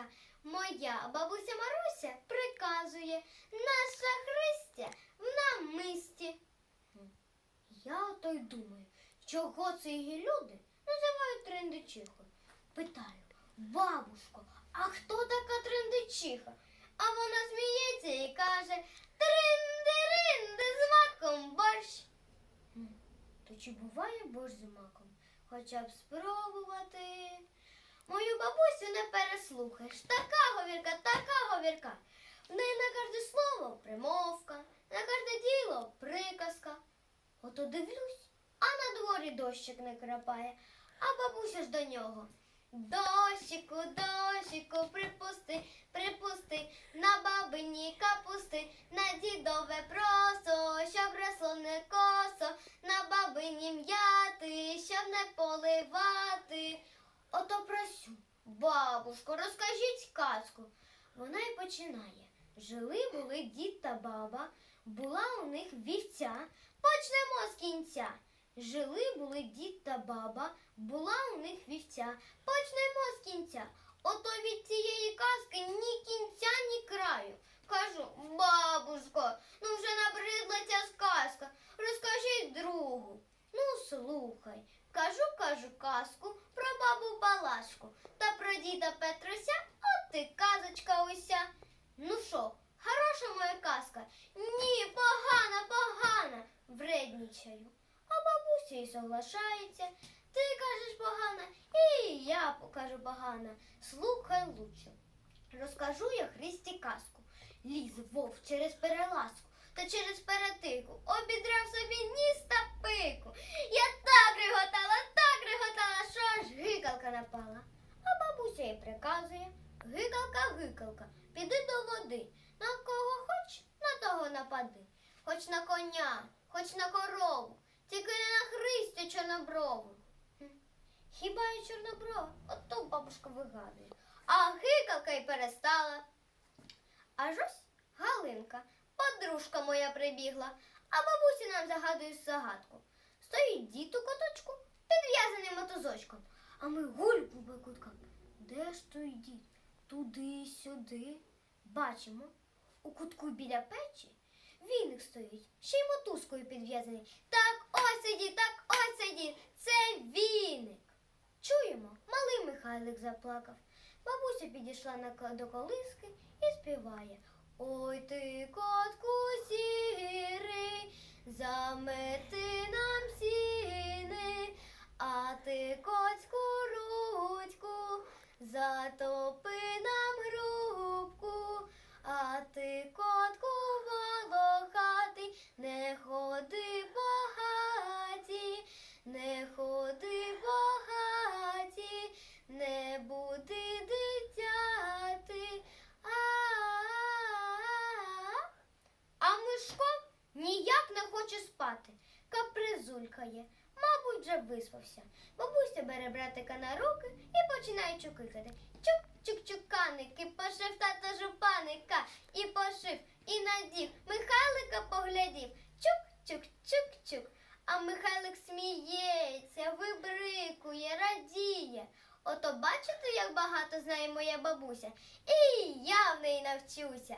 Христя-ка, моя бабуся Маруся приказує наша Христя в намисті. Я ото й думаю, чого це її люди називають трендичихою. Питаю, бабушко, а хто така трендичиха? А вона сміється і каже Тринди-ринди з маком борщ. То чи буває борщ з маком? Хоча б спробувати. Бабусю не переслухаєш. Така говірка, така говірка. В неї на кожне слово примовка, на кожне діло приказка. Ото дивлюсь, а на дворі дощик не крапає, а бабуся ж до нього. Дощику, дощику, припусти, припусти, на бабині капусти, на дідове просо, щоб росло не косо, на бабині м'яти, щоб не поливати. Ото просю, бабушко, розкажіть казку. Вона й починає. Жили були дід та баба, була у них вівця. Почнемо з кінця. Жили були дід та баба, була у них вівця. Почнемо з кінця. Ото від цієї казки ні кінця, ні краю. Кажу, бабушко, ну вже набридла ця сказка. Розкажіть другу. Ну, слухай. Кажу, кажу казку про бабу Балашку та про діда Петруся, от ти казочка уся. Ну що, хороша моя казка? Ні, погана, погана, вреднічаю. А бабуся й соглашається. Ти кажеш погана, і я покажу погана. Слухай лучше. Розкажу я Христі казку. Ліз вовк через перелазку та через перетику обідрав собі ніс та пику. Я так реготала, так реготала, що аж гикалка напала. А бабуся й приказує гикалка, гикалка, піди до води. На кого хоч, на того напади. Хоч на коня, хоч на корову, тільки не на Христю чорноброву. Хіба я чорноброва? От то бабушка вигадує. А гикалка й перестала. Аж ось Галинка, подружка моя прибігла, а бабуся нам загадує загадку. Стоїть дід у коточку, підв'язаний мотузочком, а ми гульку бикуткам. Де ж той дід? Туди, сюди. Бачимо, у кутку біля печі віник стоїть, ще й мотузкою підв'язаний. Так ось сидіть, так ось сидіть, це віник. Чуємо, малий Михайлик заплакав. Бабуся підійшла на до колиски і співає. Ой ти, котку сірий, замети А ніяк не хоче спати, капризулькає. Мабуть, вже виспався. Бабуся бере братика на руки і починає чукикати. Чук, чук, чуканики, пошив тата жупаника, і пошив, і надів. Михайлика поглядів. Чук, чук, чук, чук. А Михайлик сміється, вибрикує, радіє. Ото бачите, як багато знає моя бабуся, і я в неї навчуся.